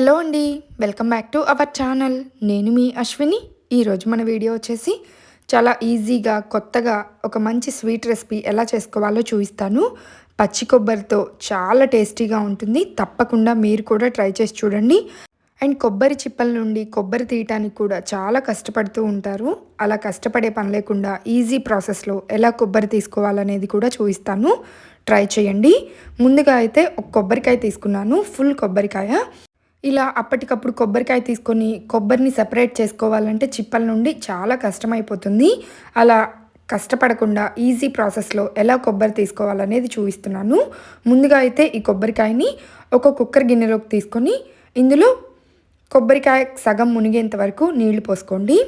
Hello అండి welcome back to our channel. నేను మీ అశ్విని. ఈరోజు మన వీడియో వచ్చేసి చాలా ఈజీగా కొత్తగా ఒక మంచి స్వీట్ రెసిపీ ఎలా చేసుకోవాలో చూపిస్తాను. పచ్చి కొబ్బరితో చాలా టేస్టీగా ఉంటుంది. తప్పకుండా మీరు కూడా ట్రై చేసి చూడండి. అండ్ కొబ్బరి చిప్పల నుండి కొబ్బరి తీయటానికి కూడా చాలా కష్టపడుతూ ఉంటారు. అలా కష్టపడే పని లేకుండా ఈజీ ప్రాసెస్లో ఎలా కొబ్బరి తీసుకోవాలనేది కూడా చూపిస్తాను. ట్రై చేయండి. ముందుగా అయితే ఒక కొబ్బరికాయ తీసుకున్నాను ఫుల్ కొబ్బరికాయ. ఇలా అప్పటికప్పుడు కొబ్బరికాయ తీసుకొని కొబ్బరిని సెపరేట్ చేసుకోవాలంటే చిప్పల నుండి చాలా కష్టమైపోతుంది. అలా కష్టపడకుండా ఈజీ ప్రాసెస్లో ఎలా కొబ్బరి తీసుకోవాలనేది చూపిస్తున్నాను. ముందుగా అయితే ఈ కొబ్బరికాయని ఒక కుక్కర్ గిన్నెలోకి తీసుకొని ఇందులో కొబ్బరికాయ సగం మునిగేంత వరకు నీళ్ళు పోసుకోండి.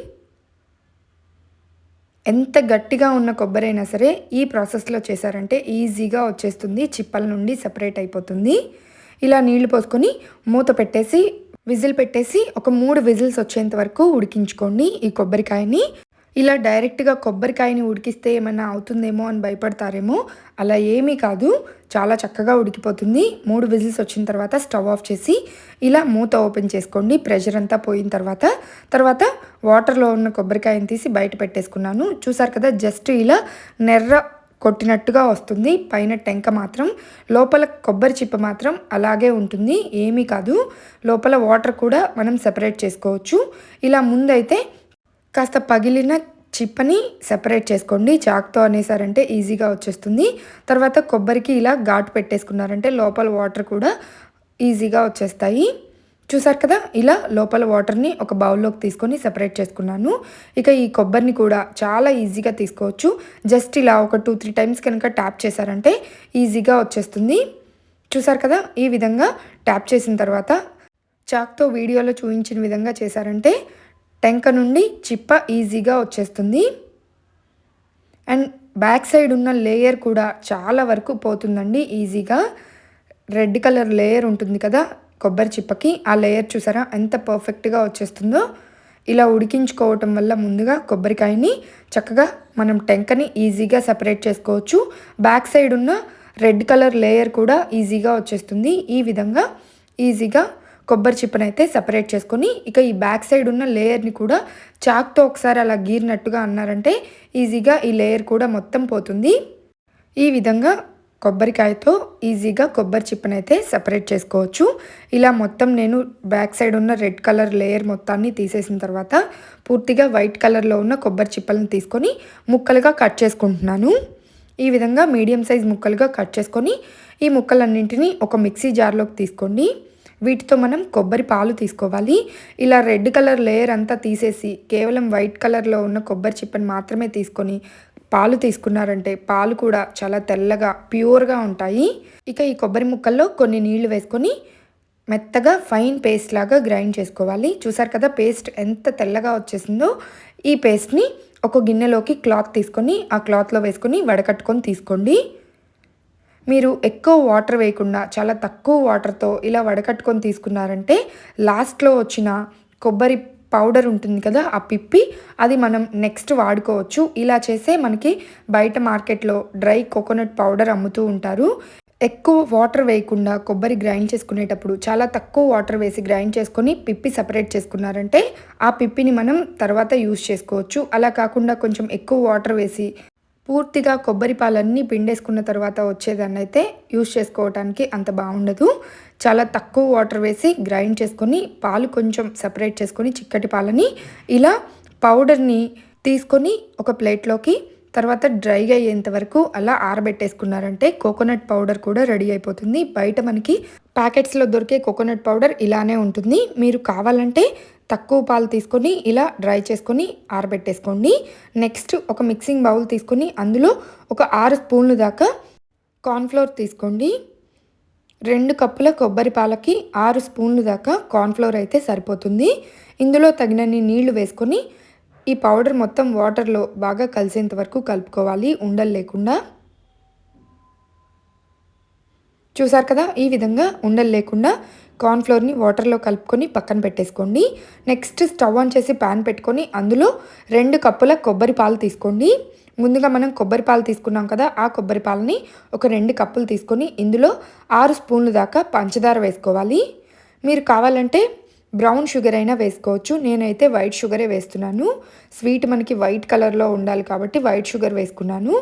ఎంత గట్టిగా ఉన్న కొబ్బరి అయినా సరే ఈ ప్రాసెస్లో చేశారంటే ఈజీగా వచ్చేస్తుంది చిప్పల నుండి సపరేట్ అయిపోతుంది. ఇలా నీళ్ళు పోసుకొని మూత పెట్టేసి విజిల్ పెట్టేసి ఒక మూడు విజిల్స్ వచ్చేంత వరకు ఉడికించుకోండి ఈ కొబ్బరికాయని. ఇలా డైరెక్ట్గా కొబ్బరికాయని ఉడికిస్తే ఏమైనా అవుతుందేమో అని భయపడతారేమో అలా ఏమీ కాదు. చాలా చక్కగా ఉడికిపోతుంది. మూడు విజిల్స్ వచ్చిన తర్వాత స్టవ్ ఆఫ్ చేసి ఇలా మూత ఓపెన్ చేసుకోండి. ప్రెషర్ అంతా పోయిన తర్వాత తర్వాత వాటర్లో ఉన్న కొబ్బరికాయని తీసి బయట పెట్టేసుకున్నాను. చూసారు కదా జస్ట్ ఇలా నెర్ర కొట్టినట్టుగా వస్తుంది. పైన టెంక మాత్రం లోపల కొబ్బరి చిప్ప మాత్రం అలాగే ఉంటుంది. ఏమీ కాదు. లోపల వాటర్ కూడా మనం సెపరేట్ చేసుకోవచ్చు. ఇలా ముందైతే కాస్త పగిలిన చిప్పని సెపరేట్ చేసుకోండి. చాక్తో అనేసారంటే ఈజీగా వచ్చేస్తుంది. తర్వాత కొబ్బరికి ఇలా ఘాటు పెట్టేసుకున్నారంటే లోపల వాటర్ కూడా ఈజీగా వచ్చేస్తాయి. చూసారు కదా? ఇలా లోపల వాటర్ని ఒక బౌల్లోకి తీసుకొని సెపరేట్ చేసుకున్నాను. ఇక ఈ కొబ్బరిని కూడా చాలా ఈజీగా తీసుకోవచ్చు. జస్ట్ ఇలా ఒక టూ త్రీ టైమ్స్ కనుక ట్యాప్ చేశారంటే ఈజీగా వచ్చేస్తుంది. చూసారు కదా? ఈ విధంగా ట్యాప్ చేసిన తర్వాత చాక్తో వీడియోలో చూపించిన విధంగా చేశారంటే టెంక నుండి చిప్ప ఈజీగా వచ్చేస్తుంది. అండ్ బ్యాక్ సైడ్ ఉన్న లేయర్ కూడా చాలా వరకు పోతుందండి ఈజీగా రెడ్ కలర్ లేయర్ ఉంటుంది కదా? కొబ్బరి చిప్పకి ఆ లేయర్ చూసారా? ఎంత పర్ఫెక్ట్గా వచ్చేస్తుందో. ఇలా ఉడికించుకోవటం వల్ల ముందుగా కొబ్బరికాయని చక్కగా మనం టెంకని ఈజీగా సపరేట్ చేసుకోవచ్చు. బ్యాక్ సైడ్ ఉన్న రెడ్ కలర్ లేయర్ కూడా ఈజీగా వచ్చేస్తుంది. ఈ విధంగా ఈజీగా కొబ్బరి చిప్పనైతే సపరేట్ చేసుకొని ఇక ఈ బ్యాక్ సైడ్ ఉన్న లేయర్ని కూడా చాక్తో ఒకసారి అలా గీరినట్టుగా అన్నారంటే ఈజీగా ఈ లేయర్ కూడా మొత్తం పోతుంది. ఈ విధంగా కొబ్బరికాయతో ఈజీగా కొబ్బరి చిప్పనైతే సపరేట్ చేసుకోవచ్చు. ఇలా మొత్తం నేను బ్యాక్ సైడ్ ఉన్న రెడ్ కలర్ లేయర్ మొత్తాన్ని తీసేసిన తర్వాత పూర్తిగా వైట్ కలర్లో ఉన్న కొబ్బరి చిప్పలను తీసుకొని ముక్కలుగా కట్ చేసుకుంటున్నాను. ఈ విధంగా మీడియం సైజ్ ముక్కలుగా కట్ చేసుకొని ఈ ముక్కలన్నింటినీ ఒక మిక్సీ జార్లోకి తీసుకోండి. వీటితో మనం కొబ్బరి పాలు తీసుకోవాలి. ఇలా రెడ్ కలర్ లేయర్ అంతా తీసేసి కేవలం వైట్ కలర్లో ఉన్న కొబ్బరి చిప్పని మాత్రమే తీసుకొని పాలు తీసుకున్నారంటే పాలు కూడా చాలా తెల్లగా ప్యూర్గా ఉంటాయి. ఇక ఈ కొబ్బరి ముక్కల్లో కొన్ని నీళ్ళు వేసుకొని మెత్తగా ఫైన్ పేస్ట్ లాగా గ్రైండ్ చేసుకోవాలి. చూసారు కదా పేస్ట్ ఎంత తెల్లగా వచ్చేసిందో? ఈ పేస్ట్ని ఒక గిన్నెలోకి క్లాత్ తీసుకొని ఆ క్లాత్లో వేసుకొని వడకట్టుకొని తీసుకోండి. మీరు ఎక్కువ వాటర్ వేయకుండా చాలా తక్కువ వాటర్తో ఇలా వడకట్టుకొని తీసుకున్నారంటే లాస్ట్లో వచ్చిన కొబ్బరి పౌడర్ ఉంటుంది కదా ఆ పిప్పి అది మనం నెక్స్ట్ వాడుకోవచ్చు. ఇలా చేస్తే మనకి బయట మార్కెట్లో డ్రై కోకోనట్ పౌడర్ అమ్ముతూ ఉంటారు. ఎక్కువ వాటర్ వేయకుండా కొబ్బరి గ్రైండ్ చేసుకునేటప్పుడు చాలా తక్కువ వాటర్ వేసి గ్రైండ్ చేసుకొని పిప్పి సపరేట్ చేసుకున్నారంటే ఆ పిప్పిని మనం తర్వాత యూస్ చేసుకోవచ్చు. అలా కాకుండా కొంచెం ఎక్కువ వాటర్ వేసి పూర్తిగా కొబ్బరి పాలన్నీ పిండేసుకున్న తర్వాత వచ్చేదాన్ని అయితే యూస్ చేసుకోవడానికి అంత బాగుండదు. చాలా తక్కువ వాటర్ వేసి గ్రైండ్ చేసుకొని పాలు కొంచెం సపరేట్ చేసుకొని చిక్కటి పాలని ఇలా పౌడర్ని తీసుకొని ఒక ప్లేట్లోకి తర్వాత డ్రైగా అయ్యేంత వరకు అలా ఆరబెట్టేసుకున్నారంటే కోకోనట్ పౌడర్ కూడా రెడీ అయిపోతుంది. బయట మనకి ప్యాకెట్స్లో దొరికే కోకోనట్ పౌడర్ ఇలానే ఉంటుంది. మీరు కావాలంటే తక్కువ పాలు తీసుకొని ఇలా డ్రై చేసుకొని ఆరబెట్టేసుకోండి. నెక్స్ట్ ఒక మిక్సింగ్ బౌల్ తీసుకొని అందులో ఒక ఆరు స్పూన్లు దాకా కార్న్ఫ్లోర్ తీసుకోండి. రెండు కప్పుల కొబ్బరి పాలకి ఆరు స్పూన్లు దాకా కార్న్ఫ్లోర్ అయితే సరిపోతుంది. ఇందులో తగినన్ని నీళ్ళు వేసుకొని ఈ పౌడర్ మొత్తం వాటర్లో బాగా కలిసేంత వరకు కలుపుకోవాలి ఉండలు లేకుండా. చూసారు కదా? ఈ విధంగా ఉండలు లేకుండా కార్న్ఫ్లోర్ని వాటర్లో కలుపుకొని పక్కన పెట్టేసుకోండి. నెక్స్ట్ స్టవ్ ఆన్ చేసి ప్యాన్ పెట్టుకొని అందులో రెండు కప్పుల కొబ్బరి పాలు తీసుకోండి. ముందుగా మనం కొబ్బరి పాలు తీసుకున్నాం కదా ఆ కొబ్బరి పాలని ఒక రెండు కప్పులు తీసుకొని ఇందులో ఆరు స్పూన్లు దాకా పంచదార వేసుకోవాలి. మీరు కావాలంటే బ్రౌన్ షుగర్ అయినా వేసుకోవచ్చు. నేనైతే వైట్ షుగరే వేస్తున్నాను. స్వీట్ మనకి వైట్ కలర్లో ఉండాలి కాబట్టి వైట్ షుగర్ వేసుకున్నాను.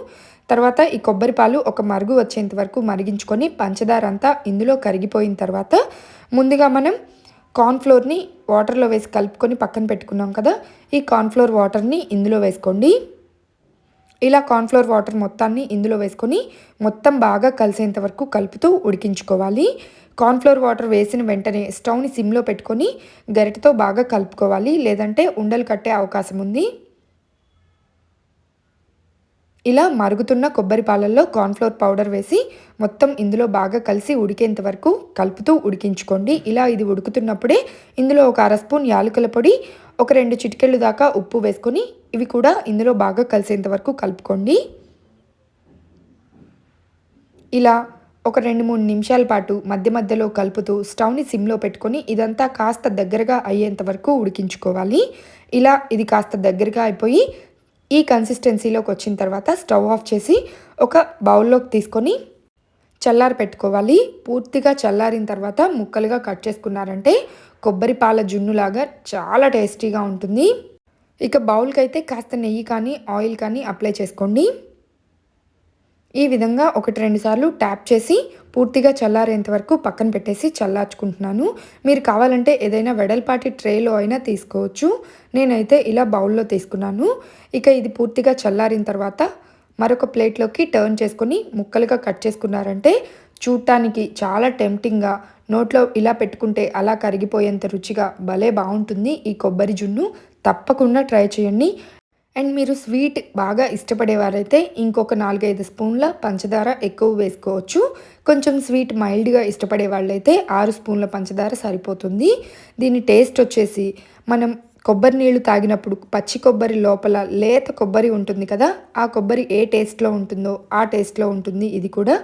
తర్వాత ఈ కొబ్బరి పాలు ఒక మరుగు వచ్చేంత వరకు మరిగించుకొని పంచదార అంతా ఇందులో కరిగిపోయిన తర్వాత ముందుగా మనం కార్న్ఫ్లోర్ని వాటర్లో వేసి కలుపుకొని పక్కన పెట్టుకున్నాం కదా ఈ కార్న్ఫ్లోర్ వాటర్ని ఇందులో వేసుకోండి. ఇలా కార్న్ఫ్లోర్ వాటర్ మొత్తాన్ని ఇందులో వేసుకొని మొత్తం బాగా కలిసేంత వరకు కలుపుతూ ఉడికించుకోవాలి. కార్న్ఫ్లోర్ వాటర్ వేసిన వెంటనే స్టవ్ని సిమ్లో పెట్టుకొని గరిటతో బాగా కలుపుకోవాలి లేదంటే ఉండలు కట్టే అవకాశం ఉంది. ఇలా మరుగుతున్న కొబ్బరి పాలల్లో కార్న్ఫ్లోర్ పౌడర్ వేసి మొత్తం ఇందులో బాగా కలిసి ఉడికేంత వరకు కలుపుతూ ఉడికించుకోండి. ఇలా ఇది ఉడుకుతున్నప్పుడే ఇందులో ఒక అర స్పూన్ యాలకుల పొడి ఒక రెండు చిటికెళ్ళు దాకా ఉప్పు వేసుకొని ఇవి కూడా ఇందులో బాగా కలిసేంత వరకు కలుపుకోండి. ఇలా ఒక రెండు మూడు నిమిషాల పాటు మధ్య మధ్యలో కలుపుతూ స్టవ్ని సిమ్లో పెట్టుకొని ఇదంతా కాస్త దగ్గరగా అయ్యేంత వరకు ఉడికించుకోవాలి. ఇలా ఇది కాస్త దగ్గరగా అయిపోయి ఈ కన్సిస్టెన్సీలోకి వచ్చిన తర్వాత స్టవ్ ఆఫ్ చేసి ఒక బౌల్లోకి తీసుకొని చల్లారి పెట్టుకోవాలి. పూర్తిగా చల్లారిన తర్వాత ముక్కలుగా కట్ చేసుకున్నారంటే కొబ్బరి పాల జున్నులాగా చాలా టేస్టీగా ఉంటుంది. ఇక బౌల్కి అయితే కాస్త నెయ్యి కానీ ఆయిల్ కానీ అప్లై చేసుకోండి. ఈ విధంగా ఒకటి రెండు సార్లు ట్యాప్ చేసి పూర్తిగా చల్లారేంత వరకు పక్కన పెట్టేసి చల్లార్చుకుంటున్నాను. మీరు కావాలంటే ఏదైనా వెడల్పాటి ట్రేలో అయినా తీసుకోవచ్చు. నేనైతే ఇలా బౌల్లో తీసుకున్నాను. ఇక ఇది పూర్తిగా చల్లారిన తర్వాత మరొక ప్లేట్లోకి టర్న్ చేసుకొని ముక్కలుగా కట్ చేసుకున్నారంటే చూడటానికి చాలా టెంప్టింగ్గా నోట్లో ఇలా పెట్టుకుంటే అలా కరిగిపోయేంత రుచిగా భలే బాగుంటుంది ఈ కొబ్బరి జున్ను. తప్పకుండా ట్రై చేయండి. అండ్ మీరు స్వీట్ బాగా ఇష్టపడేవారైతే ఇంకొక నాలుగైదు స్పూన్ల పంచదార ఎక్కువ వేసుకోవచ్చు. కొంచెం స్వీట్ మైల్డ్గా ఇష్టపడే వాళ్ళైతే ఆరు స్పూన్ల పంచదార సరిపోతుంది. దీని టేస్ట్ వచ్చేసి మనం కొబ్బరి నీళ్ళు తాగినప్పుడు పచ్చి కొబ్బరి లోపల లేత కొబ్బరి ఉంటుంది కదా ఆ కొబ్బరి ఏ టేస్ట్లో ఉంటుందో ఆ టేస్ట్లో ఉంటుంది ఇది కూడా.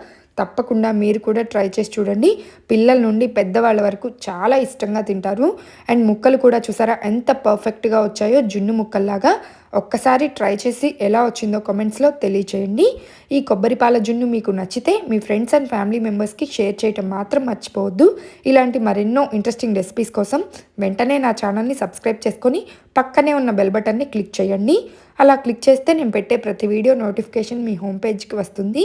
తప్పకుండా మీరు కూడా ట్రై చేసి చూడండి. పిల్లల నుండి పెద్దవాళ్ళ వరకు చాలా ఇష్టంగా తింటారు. అండ్ ముక్కలు కూడా చూసారా ఎంత పర్ఫెక్ట్గా వచ్చాయో జున్ను ముక్కల్లాగా. ఒక్కసారి ట్రై చేసి ఎలా వచ్చిందో కామెంట్స్లో తెలియచేయండి. ఈ కొబ్బరి పాల జున్ను మీకు నచ్చితే మీ ఫ్రెండ్స్ అండ్ ఫ్యామిలీ మెంబర్స్కి షేర్ చేయటం మాత్రం మర్చిపోవద్దు. ఇలాంటి మరెన్నో ఇంట్రెస్టింగ్ రెసిపీస్ కోసం వెంటనే నా ఛానల్ని సబ్స్క్రైబ్ చేసుకొని పక్కనే ఉన్న బెల్ బటన్ని క్లిక్ చేయండి. అలా క్లిక్ చేస్తే నేను పెట్టే ప్రతి వీడియో నోటిఫికేషన్ మీ హోమ్ పేజ్కి వస్తుంది.